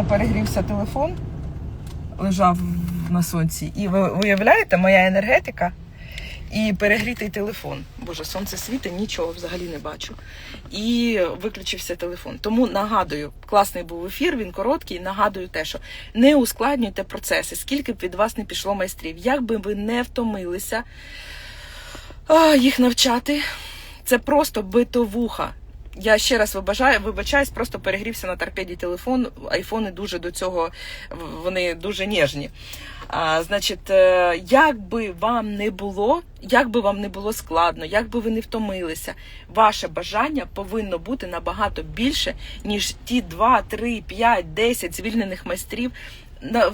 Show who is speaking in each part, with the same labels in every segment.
Speaker 1: мене перегрівся телефон, лежав на сонці. І ви уявляєте, моя енергетика і перегрітий телефон. Боже, сонце світить, нічого взагалі не бачу. І виключився телефон. Тому нагадую, класний був ефір, він короткий. Нагадую те, що не ускладнюйте процеси, скільки б від вас не пішло майстрів, як би ви не втомилися їх навчати. Це просто битовуха. Я ще раз вибачаю, вибачаюсь, просто перегрівся на торпеді телефон. Айфони дуже до цього вони дуже ніжні. А, Значить, е, як би вам не було, як би вам не було складно, як би ви не втомилися, ваше бажання повинно бути набагато більше, ніж ті 2, 3, 5, 10 звільнених майстрів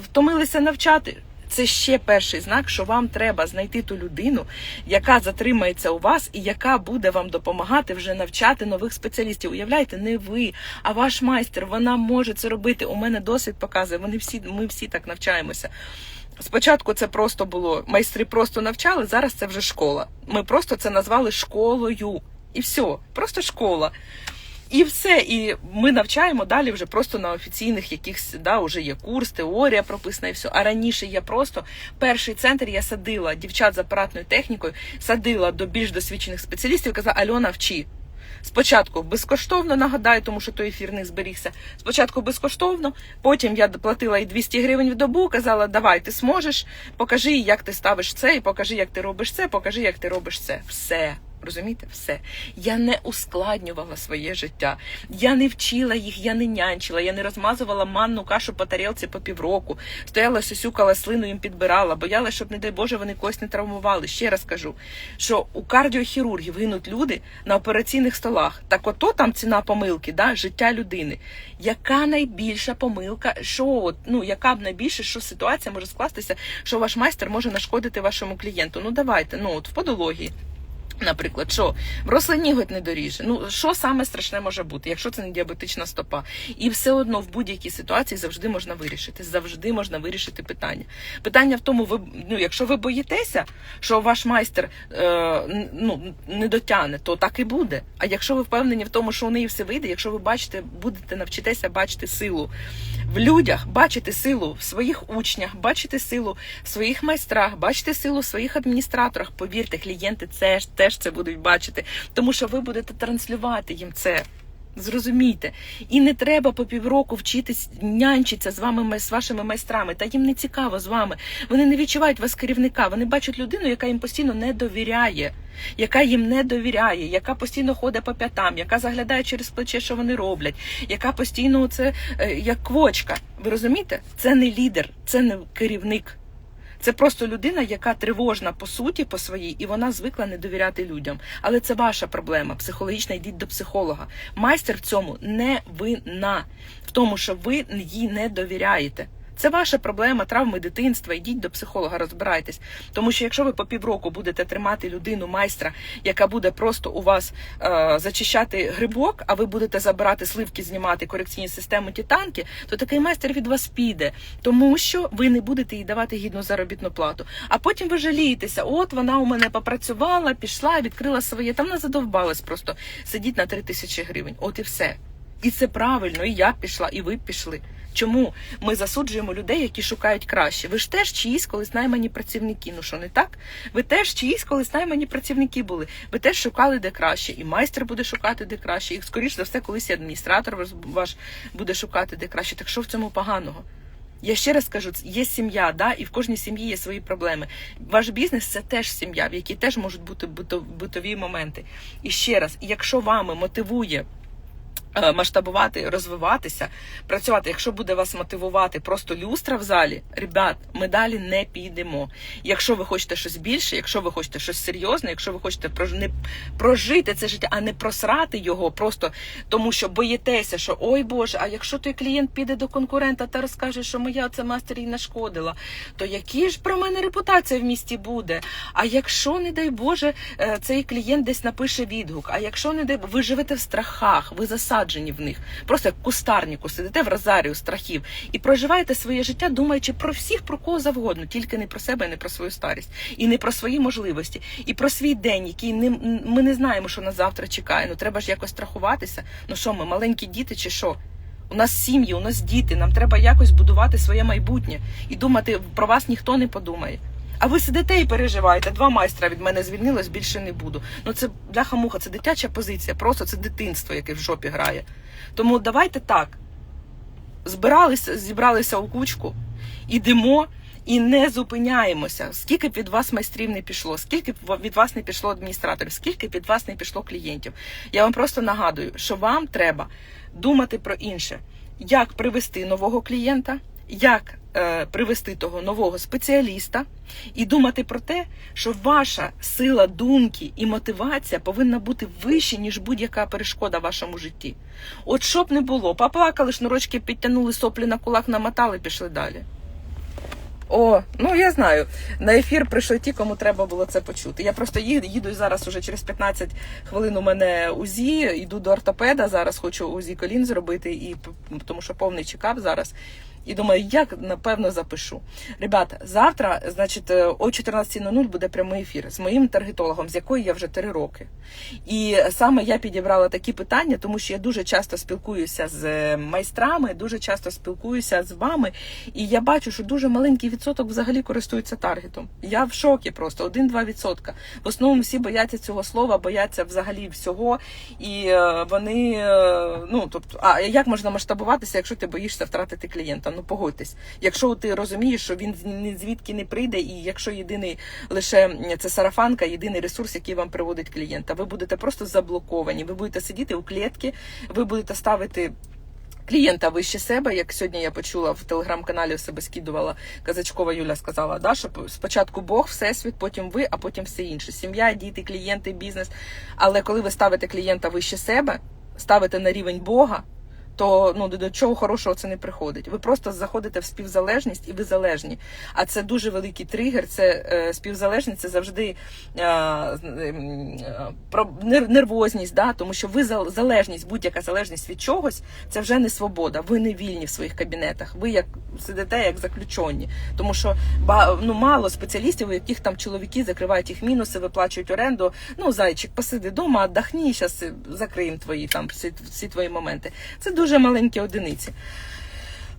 Speaker 1: втомилися навчати. Це ще перший знак, що вам треба знайти ту людину, яка затримається у вас і яка буде вам допомагати вже навчати нових спеціалістів. Уявляєте, не ви, а ваш майстер. Вона може це робити. У мене досвід показує. Вони всі, ми всі так навчаємося. Спочатку це просто було майстри просто навчали. Зараз це вже школа. Ми просто це назвали школою. І все, просто школа. І все, і ми навчаємо далі вже просто на офіційних якихось, да, вже є курс, теорія прописана і все. А раніше я просто перший центр я садила дівчат з апаратною технікою, садила до більш досвідчених спеціалістів, казала Альона, вчи. Спочатку безкоштовно нагадаю, тому що той ефір не зберігся. Спочатку безкоштовно, потім я доплатила і 200 гривень в добу, казала, давай, ти зможеш, покажи, як ти ставиш це, і покажи, як ти робиш це, покажи, як ти робиш це. Все. Розумієте, все. Я не ускладнювала своє життя. Я не вчила їх, я не нянчила, я не розмазувала манну кашу по тарілці по півроку. Стояла, сюсюкала, слину їм підбирала, боялась, щоб, не дай Боже, вони когось не травмували. Ще раз кажу, що у кардіохірургів гинуть люди на операційних столах. Так ото там ціна помилки, да, життя людини. Яка найбільша помилка, що от, ну яка б найбільше, що ситуація може скластися, що ваш майстер може нашкодити вашому клієнту? Ну давайте, ну от в подології. Наприклад, що в рослині ніготь не доріже. Ну що саме страшне може бути, якщо це не діабетична стопа, і все одно в будь-якій ситуації завжди можна вирішити. Завжди можна вирішити питання. Питання в тому, ви ну, якщо ви боїтеся, що ваш майстер е, ну не дотягне, то так і буде. А якщо ви впевнені в тому, що у неї все вийде, якщо ви бачите, будете навчитеся бачити силу в людях, бачити силу в своїх учнях, бачити силу в своїх майстрах, бачити силу в своїх адміністраторах. Повірте, клієнти це ж теж це будуть бачити, тому що ви будете транслювати їм це. Зрозумійте, і не треба по півроку вчитись нянчитися з вами з вашими майстрами. Та їм не цікаво з вами. Вони не відчувають вас керівника. Вони бачать людину, яка їм постійно не довіряє, яка їм не довіряє, яка постійно ходить по п'ятам, яка заглядає через плече, що вони роблять, яка постійно це е, як квочка. Ви розумієте? Це не лідер, це не керівник. Це просто людина, яка тривожна по суті по своїй, і вона звикла не довіряти людям. Але це ваша проблема психологічна. Йдіть до психолога. Майстер в цьому не вина в тому, що ви їй не довіряєте. Це ваша проблема, травми дитинства. Йдіть до психолога, розбирайтесь. Тому що якщо ви по півроку будете тримати людину, майстра, яка буде просто у вас е, зачищати грибок, а ви будете забирати сливки, знімати корекційні системи титанки, то такий майстер від вас піде, тому що ви не будете їй давати гідну заробітну плату. А потім ви жалієтеся, от вона у мене попрацювала, пішла, відкрила своє. Там вона задовбалась просто сидіть на 3 тисячі гривень. От і все. І це правильно, і я пішла, і ви пішли. Чому ми засуджуємо людей, які шукають краще? Ви ж теж чиїсь колись наймані працівники. Ну що не так? Ви теж чиїсь колись наймані працівники були. Ви теж шукали де краще, і майстер буде шукати де краще. І скоріш за все, колись і адміністратор ваш- буде шукати де краще. Так що в цьому поганого? Я ще раз кажу, є сім'я, да, і в кожній сім'ї є свої проблеми. Ваш бізнес це теж сім'я, в якій теж можуть бути бито- битові моменти. І ще раз, якщо вами мотивує масштабувати, розвиватися, працювати. Якщо буде вас мотивувати просто люстра в залі, ребят, ми далі не підемо. Якщо ви хочете щось більше, якщо ви хочете щось серйозне, якщо ви хочете прожити це життя, а не просрати його, просто тому що боїтеся, що ой Боже, а якщо той клієнт піде до конкурента та розкаже, що моя це мастер їй нашкодила, то які ж про мене репутація в місті буде? А якщо, не дай Боже, е, цей клієнт десь напише відгук, а якщо не дай ви живете в страхах, ви засаджені в них, просто як кустарнику, сидите в розарію страхів і проживаєте своє життя, думаючи про всіх, про кого завгодно, тільки не про себе, не про свою старість, і не про свої можливості, і про свій день, який не ми не знаємо, що нас завтра чекає. Ну треба ж якось страхуватися. Ну що ми, маленькі діти, чи що? У нас сім'ї, у нас діти. Нам треба якось будувати своє майбутнє і думати, про вас ніхто не подумає. А ви сидите і переживаєте. Два майстра від мене звільнилось, більше не буду. Ну це бляха-муха, це дитяча позиція, просто це дитинство, яке в жопі грає. Тому давайте так. Збиралися, зібралися у кучку, ідемо і не зупиняємося. Скільки б від вас майстрів не пішло, скільки б від вас не пішло адміністраторів, скільки б від вас не пішло клієнтів. Я вам просто нагадую, що вам треба думати про інше, як привести нового клієнта, як е, привести того нового спеціаліста, і думати про те, що ваша сила думки і мотивація повинна бути вище, ніж будь-яка перешкода в вашому житті. От щоб не було, поплакали, шнурочки підтягнули соплі на кулак, намотали, пішли далі. О, ну я знаю. На ефір прийшли ті, кому треба було це почути. Я просто їду, зараз уже через 15 хвилин у мене УЗІ, йду до ортопеда. Зараз хочу УЗІ колін зробити, і тому що повний чекап зараз. І думаю, як напевно запишу. Ребята, завтра, значить, е, о 14.00 буде прямий ефір з моїм таргетологом, з якої я вже 3 роки. І саме я підібрала такі питання, тому що я дуже часто спілкуюся з е, майстрами, дуже часто спілкуюся з вами, і я бачу, що дуже маленький відсоток взагалі користується таргетом. Я в шокі просто 1-2 відсотка. В основному всі бояться цього слова, бояться взагалі всього. І е, вони ну тобто, а як можна масштабуватися, якщо ти боїшся втратити клієнта? Ну погодьтесь. Якщо ти розумієш, що він звідки не прийде, і якщо єдиний лише це сарафанка, єдиний ресурс, який вам приводить клієнта, ви будете просто заблоковані. Ви будете сидіти у клітці, ви будете ставити. Клієнта вище себе, як сьогодні я почула в телеграм-каналі у себе скидувала Казачкова Юля сказала, да, що спочатку Бог, всесвіт, потім ви, а потім все інше. Сім'я, діти, клієнти, бізнес. Але коли ви ставите клієнта вище себе, ставите на рівень Бога, то ну до чого хорошого це не приходить. Ви просто заходите в співзалежність і ви залежні. А це дуже великий тригер. Це е, співзалежність, це завжди е, е, про нер- нервозність, да? тому що ви залежність, будь-яка залежність від чогось, це вже не свобода. Ви не вільні в своїх кабінетах. Ви як сидите як заключені. Тому що ну, мало спеціалістів, у яких там чоловіки закривають їх мінуси, виплачують оренду. Ну, зайчик, посиди вдома, отдохни, зараз закриємо твої там всі, всі твої моменти. Це дуже маленькі одиниці.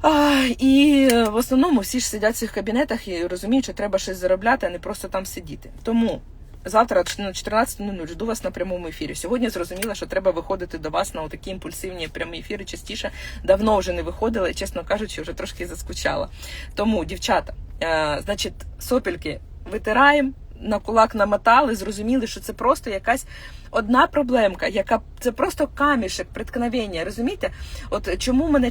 Speaker 1: А, і е, в основному всі ж сидять в цих кабінетах і розуміють, що треба щось заробляти, а не просто там сидіти. Тому завтра на 14.00 жду вас на прямому ефірі. Сьогодні зрозуміла, що треба виходити до вас на такі імпульсивні прямі ефіри частіше. Давно вже не виходила і, чесно кажучи, вже трошки заскучала. Тому, дівчата, е, значить, сопільки витираємо. На кулак намотали, зрозуміли, що це просто якась одна проблемка, яка це просто камішек, преткновення. Розумієте? От чому мене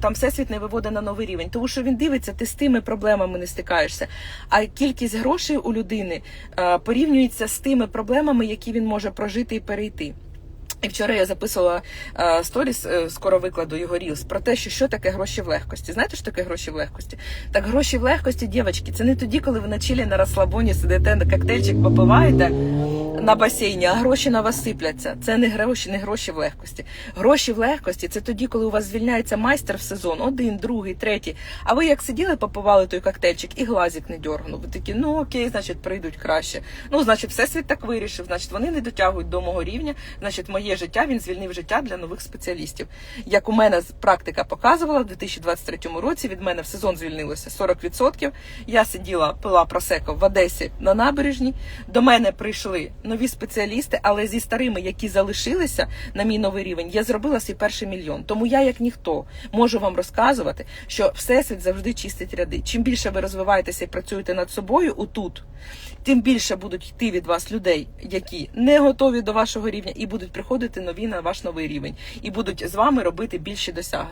Speaker 1: там всесвіт не виводить на новий рівень? Тому що він дивиться, ти з тими проблемами не стикаєшся. А кількість грошей у людини е, порівнюється з тими проблемами, які він може прожити і перейти. І вчора я записувала е, сторіс, е, скоро викладу його рілс, про те, що що таке гроші в легкості. Знаєте, що таке гроші в легкості? Так гроші в легкості, дівчатки, це не тоді, коли ви на чилі на розслабоні сидите на коктейльчик попиваєте на басейні, а гроші на вас сипляться. Це не гроші, не гроші в легкості. Гроші в легкості це тоді, коли у вас звільняється майстер в сезон, один, другий, третій. А ви як сиділи, попивали той коктейльчик і глазик не дьоргнув. Ви такі, ну окей, значить, прийдуть краще. Ну, значить, всесвіт так вирішив. Значить, вони не дотягують до мого рівня. Значить, моє життя він звільнив життя для нових спеціалістів. Як у мене практика показувала, в 2023 році від мене в сезон звільнилося 40%. Я сиділа, пила просеко в Одесі на набережні. До мене прийшли нові спеціалісти, але зі старими, які залишилися на мій новий рівень, я зробила свій перший мільйон. Тому я, як ніхто, можу вам розказувати, що всесвіт завжди чистить ряди. Чим більше ви розвиваєтеся і працюєте над собою отут, тим більше будуть йти від вас людей, які не готові до вашого рівня, і будуть приходити нові на ваш новий рівень, і будуть з вами робити більші досяг...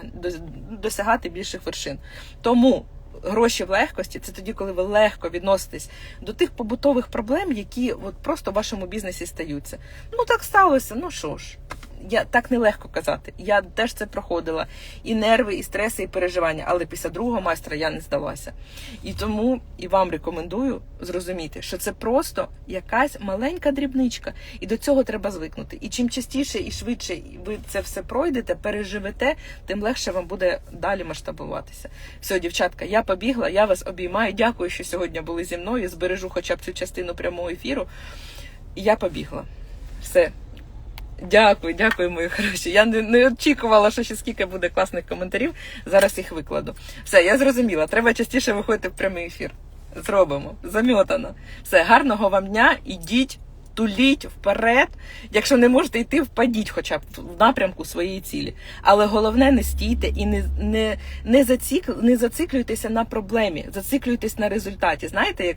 Speaker 1: досягати більших вершин. Тому. Гроші в легкості це тоді, коли ви легко відноситесь до тих побутових проблем, які от просто в вашому бізнесі стаються. Ну так сталося. Ну що ж, я так нелегко казати. Я теж це проходила. І нерви, і стреси, і переживання. Але після другого майстра я не здалася. І тому і вам рекомендую зрозуміти, що це просто якась маленька дрібничка, і до цього треба звикнути. І чим частіше і швидше ви це все пройдете, переживете, тим легше вам буде далі масштабуватися. Все, дівчатка, я побігла, я вас обіймаю. Дякую, що сьогодні були зі мною. Збережу хоча б цю частину прямого ефіру. Я побігла. Все. Дякую, дякую, мої хороші. Я не, не очікувала, що ще скільки буде класних коментарів. Зараз їх викладу. Все, я зрозуміла. Треба частіше виходити в прямий ефір. Зробимо. Замьотано. Все, гарного вам дня. Ідіть, туліть вперед. Якщо не можете йти, впадіть хоча б в напрямку своєї цілі. Але головне, не стійте і не, не, не, зацикл, не зациклюйтеся на проблемі, зациклюйтесь на результаті. Знаєте, як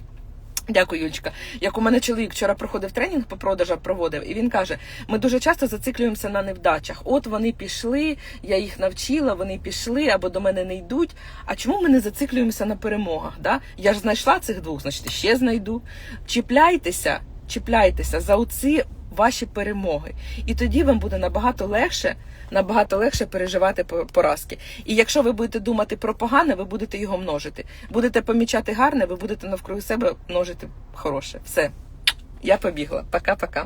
Speaker 1: Дякую, Юлечка. Як у мене чоловік вчора проходив тренінг по продажам проводив, і він каже: ми дуже часто зациклюємося на невдачах. От вони пішли, я їх навчила, вони пішли або до мене не йдуть. А чому ми не зациклюємося на перемогах? Да? Я ж знайшла цих двох, значить ще знайду. Чіпляйтеся, чіпляйтеся за оці ваші перемоги. І тоді вам буде набагато легше, набагато легше переживати по- поразки. І якщо ви будете думати про погане, ви будете його множити. Будете помічати гарне, ви будете навкруги себе множити хороше. Все. Я побігла. Пока-пока.